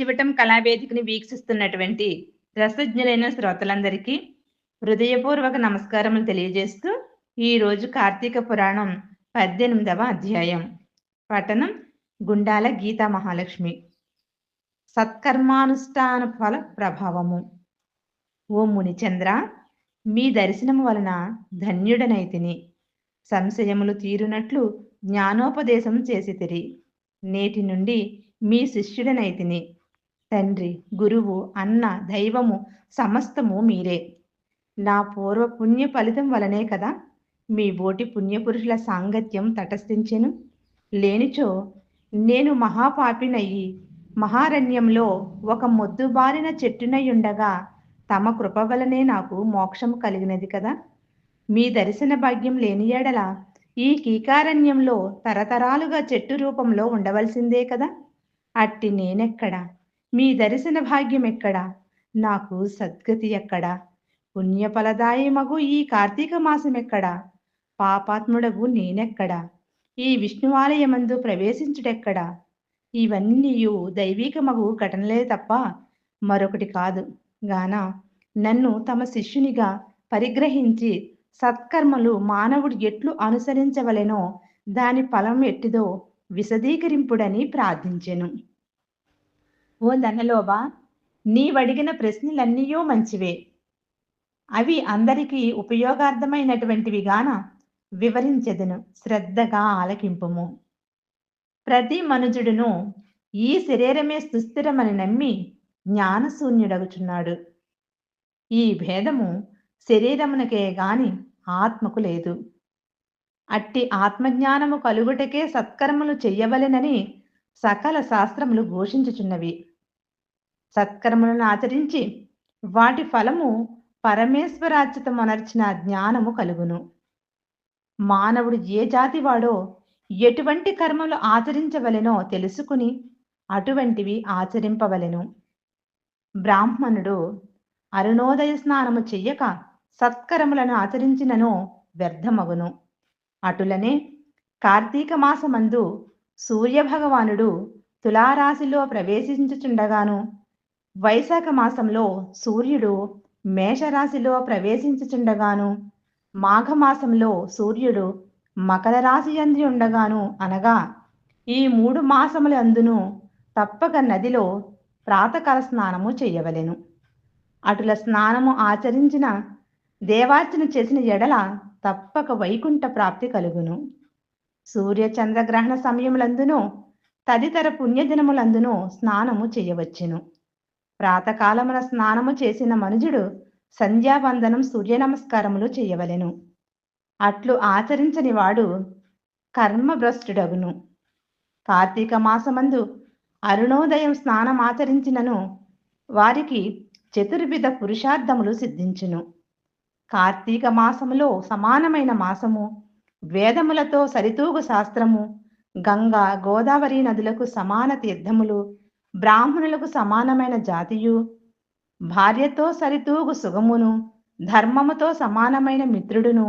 చివటం కళావేదికని వీక్షిస్తున్నటువంటి రసజ్ఞులైన శ్రోతలందరికీ హృదయపూర్వక నమస్కారములు తెలియజేస్తూ ఈరోజు కార్తీక పురాణం పద్దెనిమిదవ అధ్యాయం. పఠనం గుండాల గీతా మహాలక్ష్మి. సత్కర్మానుష్ఠాన ఫల ప్రభావము. ఓ మునిచంద్ర మీ దర్శనము వలన ధన్యుడనైతిని సంశయములు తీరునట్లు జ్ఞానోపదేశం చేసితిరి నేటి నుండి మీ శిష్యుడనైతిని తండ్రి గురువు అన్న దైవము సమస్తము మీరే. నా పూర్వ పుణ్య ఫలితం వలనే కదా మీ బోటి పుణ్యపురుషుల సాంగత్యం తటస్థించెను? లేనిచో నేను మహాపాపినయ్యి మహారణ్యంలో ఒక మొద్దుబారిన చెట్టునయుండగా తమ కృప వలనే నాకు మోక్షము కలిగినది కదా? మీ దర్శన భాగ్యం లేని ఎడల ఈ కీకారణ్యంలో తరతరాలుగా చెట్టు రూపంలో ఉండవలసిందే కదా? అట్టి నేనెక్కడా మీ దర్శన భాగ్యం ఎక్కడా నాకు సద్గతి ఎక్కడా? పుణ్యఫలదాయమగు ఈ కార్తీక మాసం ఎక్కడా పాపాత్ముడగు నేనెక్కడా? ఈ విష్ణువాలయమందు ప్రవేశించుటెక్కడా? ఇవన్నీయు దైవీకమగు ఘటనలే తప్ప మరొకటి కాదు. గాన నన్ను తమ శిష్యునిగా పరిగ్రహించి సత్కర్మలు మానవుడు ఎట్లు అనుసరించవలెనో దాని ఫలం ఎట్టిదో విశదీకరింపుడని ప్రార్థించెను. ఓ ధనలోబా నీవడిగిన ప్రశ్నలన్నీయూ మంచివే. అవి అందరికీ ఉపయోగార్థమైనటువంటివి గాన వివరించెదను శ్రద్ధగా ఆలకింపుము. ప్రతి మనుజుడును ఈ శరీరమే సుస్థిరమని నమ్మి జ్ఞానశూన్యుడగుచున్నాడు. ఈ భేదము శరీరమునకే గాని ఆత్మకు లేదు. అట్టి ఆత్మజ్ఞానము కలుగుటకే సత్కర్మలు చెయ్యవలెనని సకల శాస్త్రములు ఘోషించుచున్నవి. సత్కర్మలను ఆచరించి వాటి ఫలము పరమేశ్వరాచ్యుతమనర్చిన జ్ఞానము కలుగును. మానవుడు ఏ జాతి వాడో ఎటువంటి కర్మలు ఆచరించవలెనో తెలుసుకుని అటువంటివి ఆచరింపవలెను. బ్రాహ్మణుడు అరుణోదయ స్నానము చెయ్యక సత్కరములను ఆచరించినను వ్యర్థమగును. అటులనే కార్తీక మాసమందు సూర్యభగవానుడు తులారాశిలో ప్రవేశించుచుండగాను వైశాఖ మాసంలో సూర్యుడు మేషరాశిలో ప్రవేశించుచుండగాను మాఘమాసంలో సూర్యుడు మకర రాశి అంది ఉండగాను అనగా ఈ మూడు మాసములందును తప్పక నదిలో ప్రాతకాల స్నానము చేయవలెను. అటుల స్నానము ఆచరించిన దేవార్చన చేసిన ఎడల తప్పక వైకుంఠ ప్రాప్తి కలుగును. సూర్య చంద్రగ్రహణ సమయములందును తదితర పుణ్యదినములందును స్నానము చేయవచ్చును. ప్రాతకాలమున స్నానము చేసిన మనుజుడు సంధ్యావందనం సూర్య నమస్కారములు చేయవలెను. అట్లు ఆచరించని వాడు కర్మభ్రష్టుడగును. కార్తీక మాసమందు అరుణోదయం స్నానం ఆచరించినను వారికి చతుర్విధ పురుషార్థములు సిద్ధించును. కార్తీక మాసములో సమానమైన మాసము వేదములతో సరితూగు శాస్త్రము గంగా గోదావరి నదులకు సమాన తీర్థములు బ్రాహ్మణులకు సమానమైన జాతియు భార్యతో సరితూగు సుగమును ధర్మముతో సమానమైన మిత్రుడును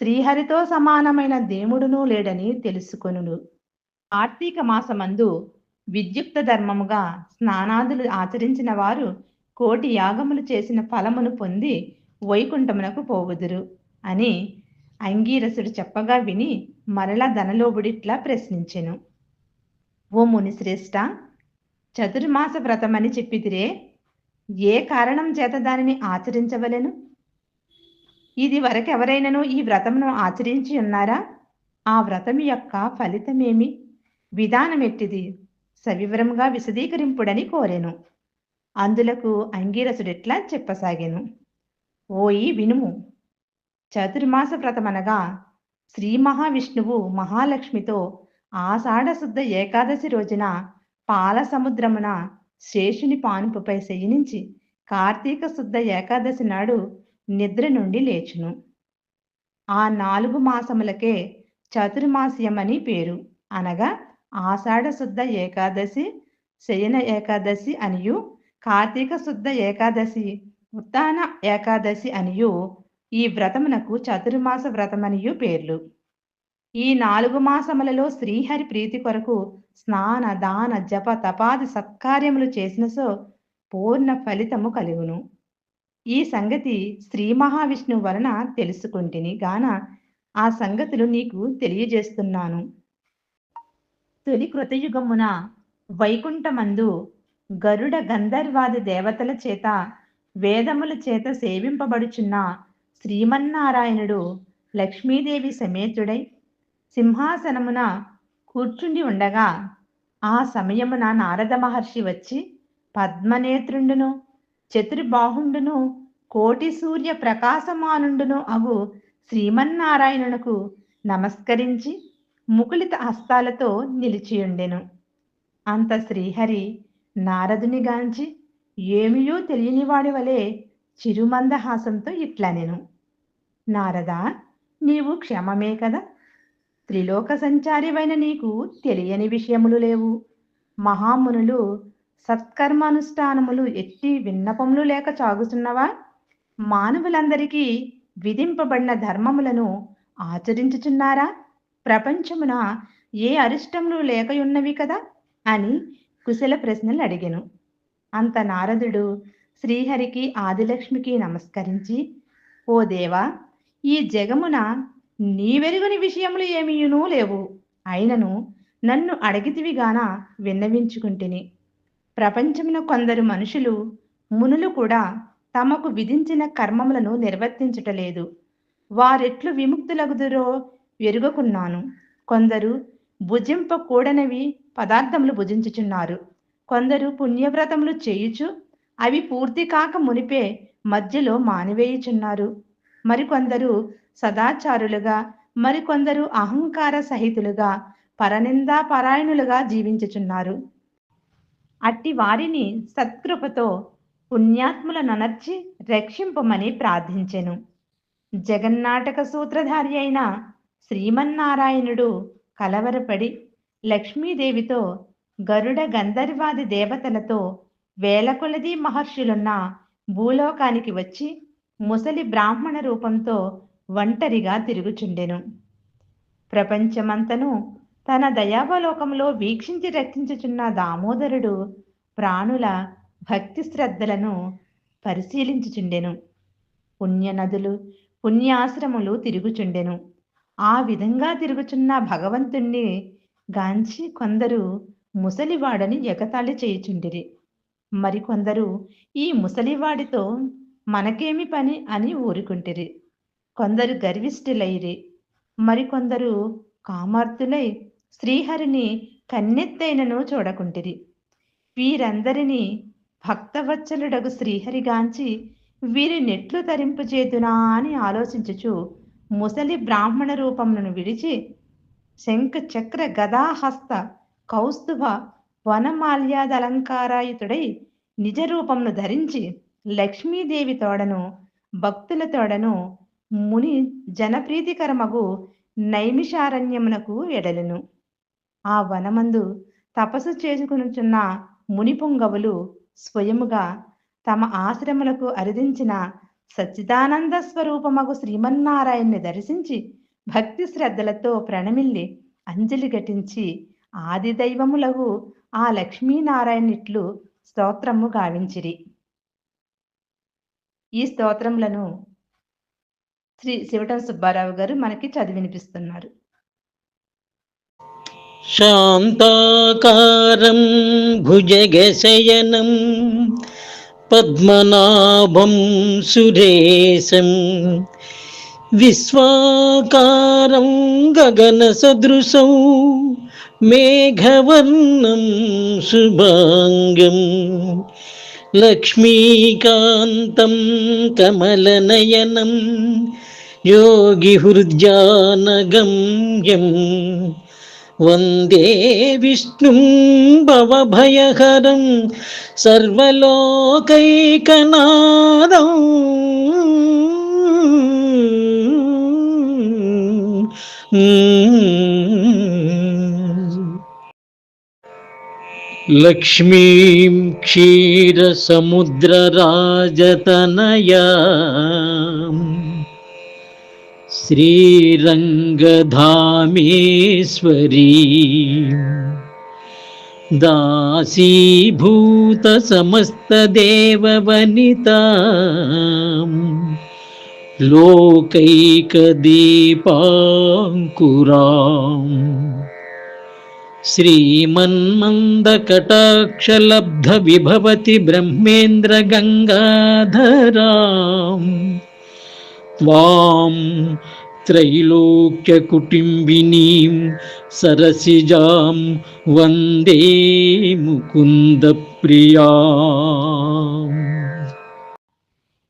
శ్రీహరితో సమానమైన దేవుడును లేడని తెలుసుకొనుడు కార్తీక మాసమందు విద్యుక్త ధర్మముగా స్నానాదులు ఆచరించిన వారు కోటి యాగములు చేసిన ఫలమును పొంది వైకుంఠమునకు పోవుదురు అని అంగీరసుడు చెప్పగా విని మరలా ధనలోబుడిట్లా ప్రశ్నించెను. ఓ మునిశ్రేష్ట చతుర్మాస వ్రతమని చెప్పితిరే ఏ కారణం చేత దానిని ఆచరించవలెను? ఇది వరకెవరైనను ఈ వ్రతమును ఆచరించి ఉన్నారా? ఆ వ్రతం యొక్క ఫలితమేమి? విధానమెట్టిది సవివరంగా విశదీకరింపుడని కోరెను. అందులకు అంగీరసుడెట్లా చెప్పసాగాను. ఓయి వినుము. చతుర్మాస వ్రతమనగా శ్రీ మహావిష్ణువు మహాలక్ష్మితో ఆషాఢశుద్ధ ఏకాదశి రోజున పాల సముద్రమున శేషుని పానుపుపై శయనించి కార్తీక శుద్ధ ఏకాదశి నాడు నిద్ర నుండి లేచును. ఆ నాలుగు మాసములకే చతుర్మాస్యమని పేరు. అనగా ఆషాఢ శుద్ధ ఏకాదశి శయన ఏకాదశి అనియు కార్తీక శుద్ధ ఏకాదశి ఉత్తాన ఏకాదశి అనియు ఈ వ్రతమునకు చతుర్మాస వ్రతమనియు పేర్లు. ఈ నాలుగు మాసములలో శ్రీహరి ప్రీతి కొరకు స్నాన దాన జప తపాది సత్కార్యములు చేసిన సో పూర్ణ ఫలితము కలుగును. ఈ సంగతి శ్రీ మహావిష్ణువు వలన తెలుసుకుంటుని గాన ఆ సంగతులు నీకు తెలియజేస్తున్నాను. తొలి కృతయుగమున వైకుంఠమందు గరుడ గంధర్వాది దేవతల చేత వేదముల చేత సేవింపబడుచున్న శ్రీమన్నారాయణుడు లక్ష్మీదేవి సమేతుడై సింహాసనమున కూర్చుండి ఉండగా ఆ సమయమున నారద మహర్షి వచ్చి పద్మనేత్రుండును చతుర్బాహుండును కోటి సూర్య ప్రకాశమానుండును అగు శ్రీమన్నారాయణునకు నమస్కరించి ముకులిత హస్తాలతో నిలిచియుండెను. అంత శ్రీహరి నారదుని గాంచి ఏమియో తెలియనివాడి వలె చిరుమందహాసంతో ఇట్లనెను. నారదా నీవు క్షమమే కదా? త్రిలోక సంచారివైన నీకు తెలియని విషయములు లేవు. మహామునులు సత్కర్మానుష్ఠానములు ఎట్టి విన్నపములు లేక చాగుతున్నవా మానవులందరికీ విధింపబడిన ధర్మములను ఆచరించుచున్నారా? ప్రపంచమున ఏ అరిష్టములు లేకయున్నవి కదా? అని కుశల ప్రశ్నలు అడిగెను అంత నారదుడు శ్రీహరికి ఆదిలక్ష్మికి నమస్కరించి ఓ దేవా ఈ జగమున నీవెరుగని విషయములు ఏమీయునూ లేవు. అయినను నన్ను అడిగితివిగాన విన్నవించుకుంటుని. ప్రపంచమున కొందరు మనుషులు మునులు కూడా తమకు విధించిన కర్మములను నిర్వర్తించటలేదు వారెట్లు విముక్తులగుదురో ఎరుగకున్నాను. కొందరు భుజింపకూడనివి పదార్థములు భుజించుచున్నారు. కొందరు పుణ్యవ్రతములు చేయుచు అవి పూర్తి కాక మునిపే మధ్యలో మానివేయుచున్నారు. మరికొందరు సదాచారులుగా మరికొందరు అహంకార సహితులుగా పరనిందా పరాయణులుగా జీవించుచున్నారు. అట్టి వారిని సత్కృపతో పుణ్యాత్ములనర్చి రక్షింపమని ప్రార్థించెను. జగన్నాటక సూత్రధారి అయిన శ్రీమన్నారాయణుడు కలవరపడి లక్ష్మీదేవితో గరుడ గంధర్వాది దేవతలతో వేలకొలది మహర్షులున్న భూలోకానికి వచ్చి ముసలి బ్రాహ్మణ రూపంతో ఒంటరిగా తిరుగుచుండెను. ప్రపంచమంతను తన దయావలోకంలో వీక్షించి రక్షించుచున్న దామోదరుడు ప్రాణుల భక్తి శ్రద్ధలను పరిశీలించుచుండెను. పుణ్యనదులు పుణ్యాశ్రములు తిరుగుచుండెను. ఆ విధంగా తిరుగుచున్న భగవంతుణ్ణి గాంచి కొందరు ముసలివాడని ఎగతాళి చేయుచుండిరి. మరికొందరు ఈ ముసలివాడితో మనకేమి పని అని ఊరుకుంటిరి. కొందరు గర్విష్ఠులైరి మరికొందరు కామార్తులై శ్రీహరిని కన్నెత్తైనను చూడకుంటిరి. వీరందరినీ భక్తవత్సలుడగు శ్రీహరిగాంచి వీరి నెట్లు తరింపు చేతునా అని ఆలోచించుచు ముసలి బ్రాహ్మణ రూపములను విడిచి శంఖ చక్ర గదాహస్త కౌస్తుభ వనమాల్యాదలంకారాయుతుడై నిజరూపమును ధరించి లక్ష్మీదేవి తోడను భక్తుల తోడను ముని జనప్రీతికరమగు నైమిషారణ్యమునకు ఎడలను. ఆ వనమందు తపస్సు చేసుకునుచున్న మునిపుంగవులు స్వయముగా తమ ఆశ్రములకు అరిదించిన సచ్చిదానంద స్వరూపమగు శ్రీమన్నారాయణ్ణి దర్శించి భక్తి శ్రద్ధలతో ప్రణమిల్లి అంజలి ఘటించి ఆది దైవములగు ఆ లక్ష్మీనారాయణిట్లు స్తోత్రము గావించిరి. ఈ స్తోత్రములను శ్రీ శివటం సుబ్బారావు గారు మనకి చదివినిపిస్తున్నారు శాంతాకారం భుజగశయనం పద్మనాభం సురేశం విశ్వాకారం గగనసదృశం మేఘవర్ణం శుభాంగం లక్ష్మీకాంతం కమలనయనం योगिहृद्यानगम्यं वन्दे विष्णुं भवभयहरं सर्वलोकैकनादम् लक्ष्मीं क्षीरसमुद्रराजतनया श्रीरङ्गधामेश्वरी। दासीभूतसमस्तदेववनिता। लोकैकदीपाङ्कुराम्। श्रीमन्मन्दकटाक्षलब्धविभवति ब्रह्मेन्द्रगङ्गाधराम्। त्वां బ్రహ్మేంద్ర सरसिजां वन्दे मुकुन्दप्रिया। వందే ముకుంద ప్రియా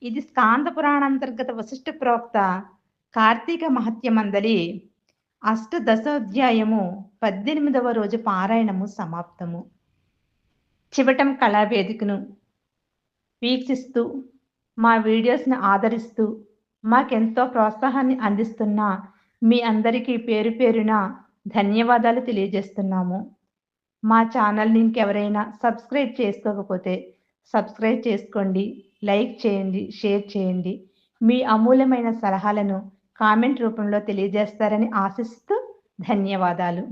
ఇది స్కాంద పురాణాంతర్గత వశిష్ఠ ప్రోక్త కార్తీక మహత్యమందలి అష్టదశోధ్యాయము పద్దెనిమిదవ రోజు పారాయణము సమాప్తము. చివటం కళావేదికను వీక్షిస్తూ మా వీడియోస్ని ఆదరిస్తూ మాకెంతో ప్రోత్సాహాన్ని అందిస్తున్న మీ అందరికీ పేరు పేరున ధన్యవాదాలు తెలియజేస్తున్నాము. మా ఛానల్ని ఇంకెవరైనా సబ్స్క్రైబ్ చేసుకోకపోతే సబ్స్క్రైబ్ చేసుకోండి లైక్ చేయండి షేర్ చేయండి. మీ అమూల్యమైన సలహాలను కామెంట్ రూపంలో తెలియజేస్తారని ఆశిస్తూ ధన్యవాదాలు.